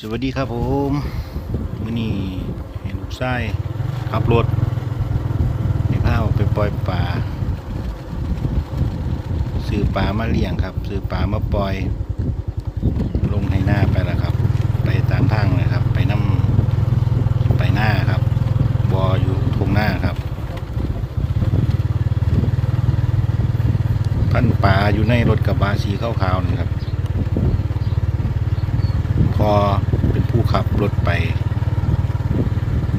สวัสดีครับผมมื่อนี้เห็นลูกชายขับรถในพาออกไปปล่อยปลาซื้อปลามาเลี้ยงครับซื้อปลามาปล่อย ลงให้หน้าไปแล้วครับ ไปตามทางเลยครับ ไปน้ำไปหน้าครับบออยู่ทงหน้าครับพันปลาอยู่ในรถกระบะสีขาวๆนี่ครับ อเป็นผู้ขับรถไป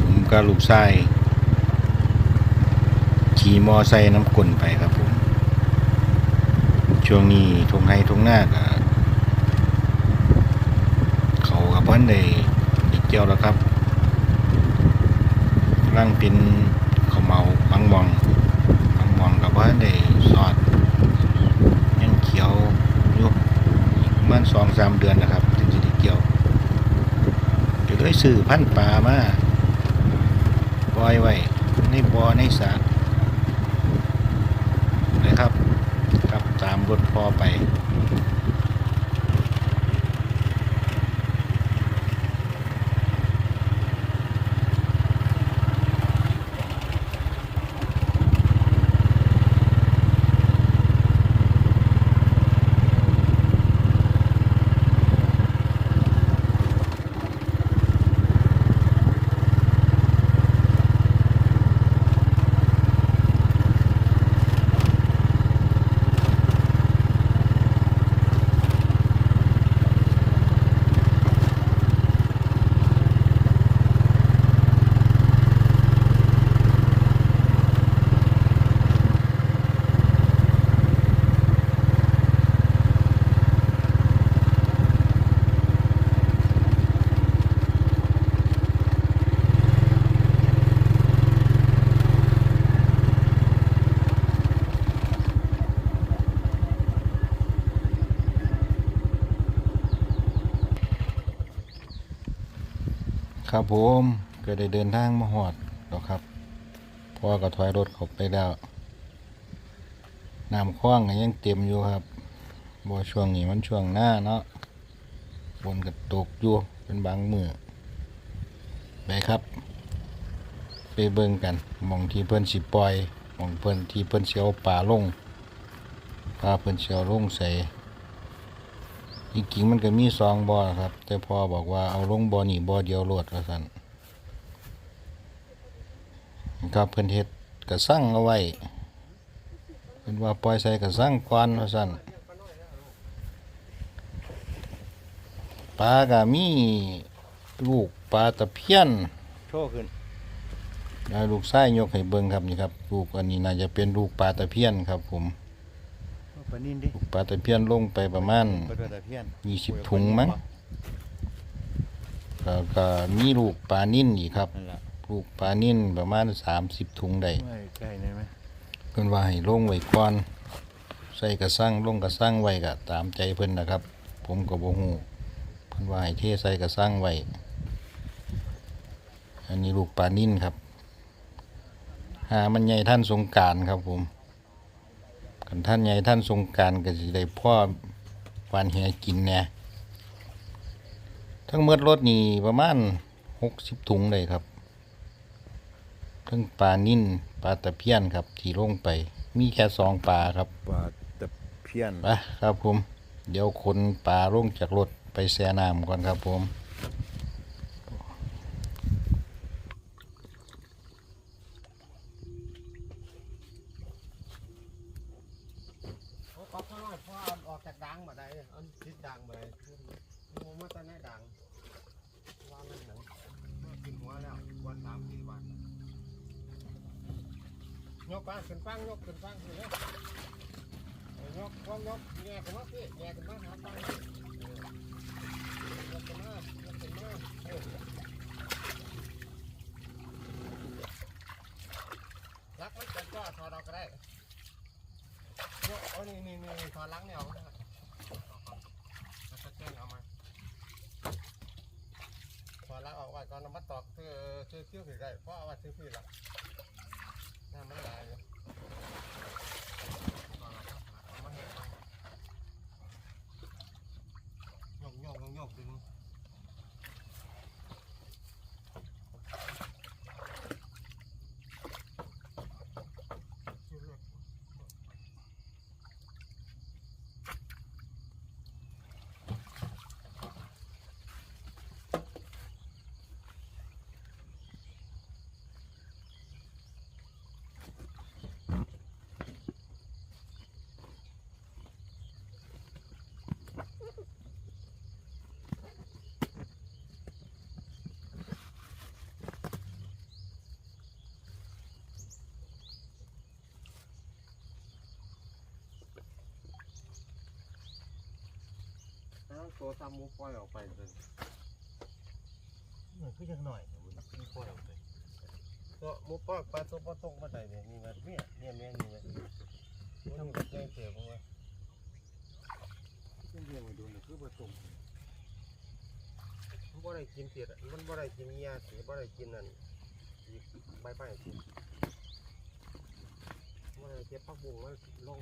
ผมก็ลูกชายขี่มอไซค์น้ำกลนไปครับผม ช่วงนี้ทงไห้ทงหน้าก็เขากับเพิ่นได้ได้เกี่ยวแล้วครับร่างเป็นเขาเมาบางมองบางมองกับเพิ่นได้สอดยังเขียวยู่อีกประมันสองสามเดือนนะครับถึงจะได้เกี่ยว ยซื้อพันป่ามาปล่อยไว้ในบ่อในสระนะครับ ครับตามรถพอไป ครับผมก็ได้เดินทางมาหอดแล้วครับพ่อก็ถอยรถเขาไปแล้วน้ำคว้างยังเต็มอยู่ครับบ่ช่วงนี้มันช่วงหน้าเนาะบนก็ตกอยู่เป็นบางมือไปครับ ไปเบิ่งกันมองที่เพิ่นสิปล่อยมองเพิ่นที่เพิ่นสิเอาปลาลงปลาเพิ่นสิเอาลงใส่ จริงๆมันก็มีสองบ่อครับ แต่พอบอกว่าเอาลงบ่อนี่บ่อเดียวโลดว่าซั่นครับเพิ่นเฮ็ดก็สั่งเอาไว้เพิ่นว่าปล่อยใส่ก็สั่งก่อนว่าซั่นปลาก็มีลูกปลาตะเพียนโชว์ขึ้นแล้วลูกชายยกให้เบิ่งครับนี่ครับ ลูกอันนี้น่าจะเป็นลูกปลาตะเพียนครับผม ปลานิ่นดิลูกปลาตะเพียนลงไปประมาณปลาตัวตะเพียนยี่สิบถุงมั้งแล้วก็มีลูกปลานิ่นอีกครับนั่นแหละลูกปลานิ่นประมาณสามสิบถุงได้ไม่ใกล้ได้ไหมเพิ่นว่าให้ลงไว้ก่อนใส่กระสังลงกระสังไว้ก็ตามใจเพิ่นนะครับ ผมก็บ่ฮู้เพิ่นว่าให้เทใส่กระสังไว้อันนี้ลูกปลานิ่นครับหามันใหญ่ท่านสงกรารครับผม คันท่านใหญ่ท่านสงกรารก็สิได้พ่อวานแหกินแหน่ทั้งหมดรถนี่ประมาณ60ถุงเลยครับทั้งปลานิ่นปลาตะเพียนครับ ที่ลงไป มีแค่สองปลาครับปลาตะเพียนไปครับผม เดี๋ยวคนปลาลงจากรถไปแช่น้ำก่อนครับผม เขาก็ข้างนอกพอเอาออกจากดังมาได้อันติดดังมาได้มูมาตอนนี้ดังวางนั่นหนังกินหัวแล้ววันสามสี่วัน ยกฟังขึ้นฟังยกขึ้นฟังขึ้นยกยกความยกแง่กันมาพี่แง่กันมาหาฟังยกกันมายกกันมาเออรักมันเป็นก็ถอดอกก็ได้ยกเอานี่นี่นี่ถอดลังเนี่ยเอานะแล้วก็เจ้งเอามาถอดลังออกไว้ก่อนเอามาตอกคือคือคิ้วผิดได้เพราะเอาไว้ซื้อผิดละ น้ำมันไหลเอามาเห็ดไว้โยโยกโยกโยกดึง มันตัวซ้ำมูปล่อยออกไปเลยเหมันคือยังหน่อยแต่มันคือปล่อยออกไปตัวหมูปล่อยปลาตัวปลาตกมาได้เนี่ยนี่มันเนี่ยเนี่ยแม่ยนี่มันทำกับแกงเสียบมาเส้นเดียวมาดูนี่คือประตูมันบ่ได้กินเสียดมันบ่ได้กินยาเสียบ่ได้กินนั่นใบไม้สิบ่ได้เก็บผักบุ้งมาลง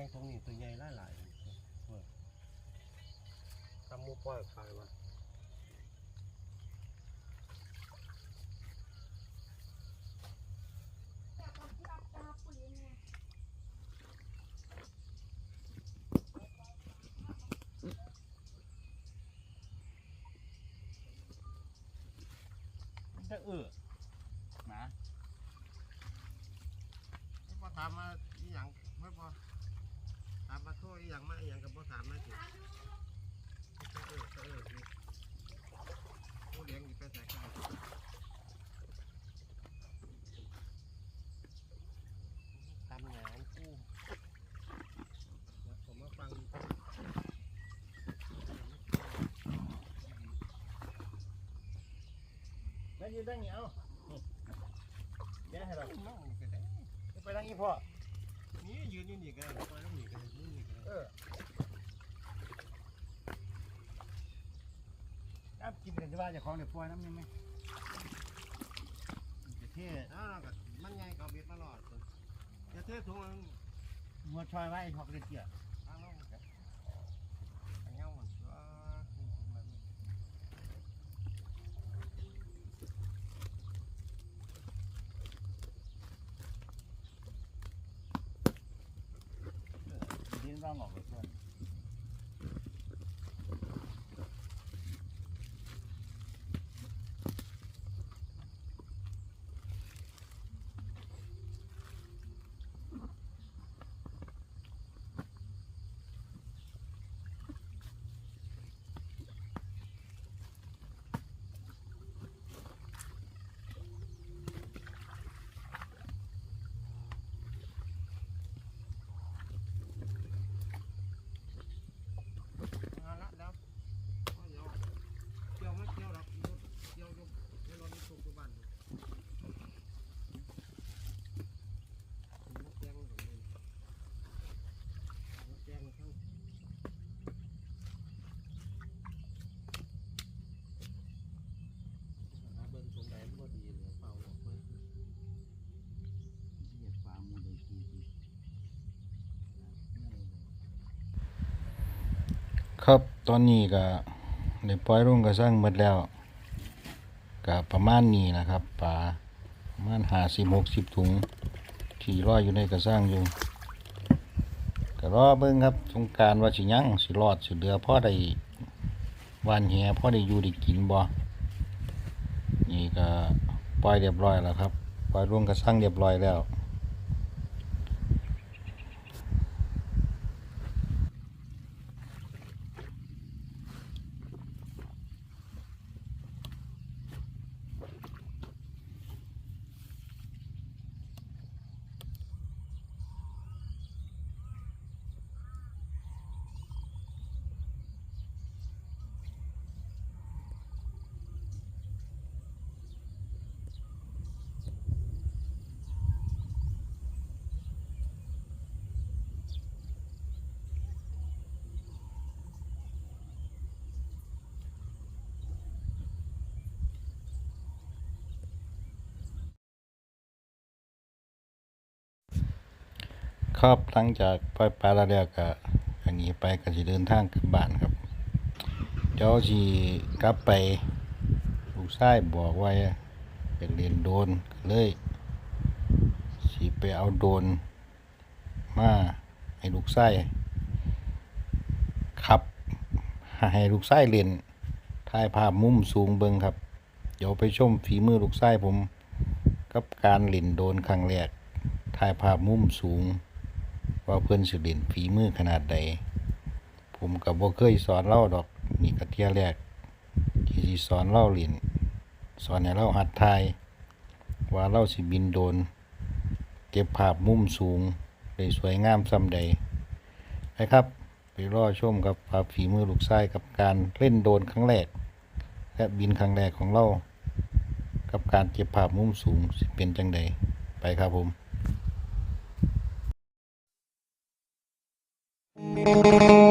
บางอย่ตรงนี้ตัวใหญ่หลายๆเว้ยทำหมูปล่อยขายมา จะเออนะ ไม่พอถามมาอีหยังไม่พอถามมาโทษอีหยังมาอีหยังกับพอถามมาสิเออเออสิผู้เลี้ยงอยู่ไปใส่ข้าวตำแหนงคู่เดี๋ยวผมมาฟัง แล้วยืนตั้งเหนียวแย่ให้เรานั่งก็ได้ไปตั้งอีพ่อนี่ยืนอยู่นี่ก็ได้ไปแล้วนี่ก็ได้ยืนนี่ก็ได้เออน้ำกินกันจะว่าจะของเดี๋ยวปล่อยน้ำยังไหมจะเท่อ้าวก็มันไงก็เอาเบ็ดมาหลอดจะเทถุงมันหัวชอยไว้พอกระเจียทางลงกันอันเงามันก็มัน ดินร่องออกไปเพื่อน เอาละแล้วเอาเดี๋ยวเกี่ยวไม่เกี่ยวหรอกเกี่ยวอยู่เดี๋ยวเรามีสุกอยู่บ้านอยู่มะแกงตรงนี้มะแกงข้างหาเบิ่งตรงไหนมันบ่ดีเลยเป่าออกไป เหยียบฟ้ามูเลยทีที ครับตอนนี้ก็ได้ปล่อยลงกระสร้างหมดแล้วก็ประมาณนี้นะครับปลาประมาณ50 60ถุงที่รออยู่ในกระสร้างอยู่ก็รอเบิ่งครับสงการว่าสิยังสิรอดสิเหลือพ่อได้วานแหพอได้อยู่ได้กินบ่นี่ก็ปล่อยเรียบร้อยแล้วครับปล่อยลงกระสร้างเรียบร้อยแล้ว ครับหลังจากปล่อยปลาแล้วแล้วก็อันนี้ไปก็สิเดินทางกลับบ้านครับ เดี๋ยวสิกลับไปลูกชายบอกไว่าอยากเรียนโดนเลยสิไปเอาโดนมาให้ลูกชายขับ ให้ลูกชายเรียนถ่ายภาพมุมสูงเบิงครับ เดี๋ยวไปชมฝีมือลูกชายผม กับการเล่นโดนครั้งแรกถ่ายภาพมุมสูง ว่าเพื่อนสิเล่นฝีมือขนาดใด ผมกับบ่เคยสอนเล่าดอกนี่ก็เทียแรกที่สิสอนเล่าเรียนสอนให้เราหัดทาย ว่าเราสิบินโดน เก็บภาพมุมสูงได้สวยงามส่ำใดไปครับ ไปรอชมกับภาพฝีมือลูกชายกับการเล่นโดนครั้งแรก และบินครั้งแรกของเรากับการเก็บภาพมุมสูงสิเป็นจังใดไปครับผม Música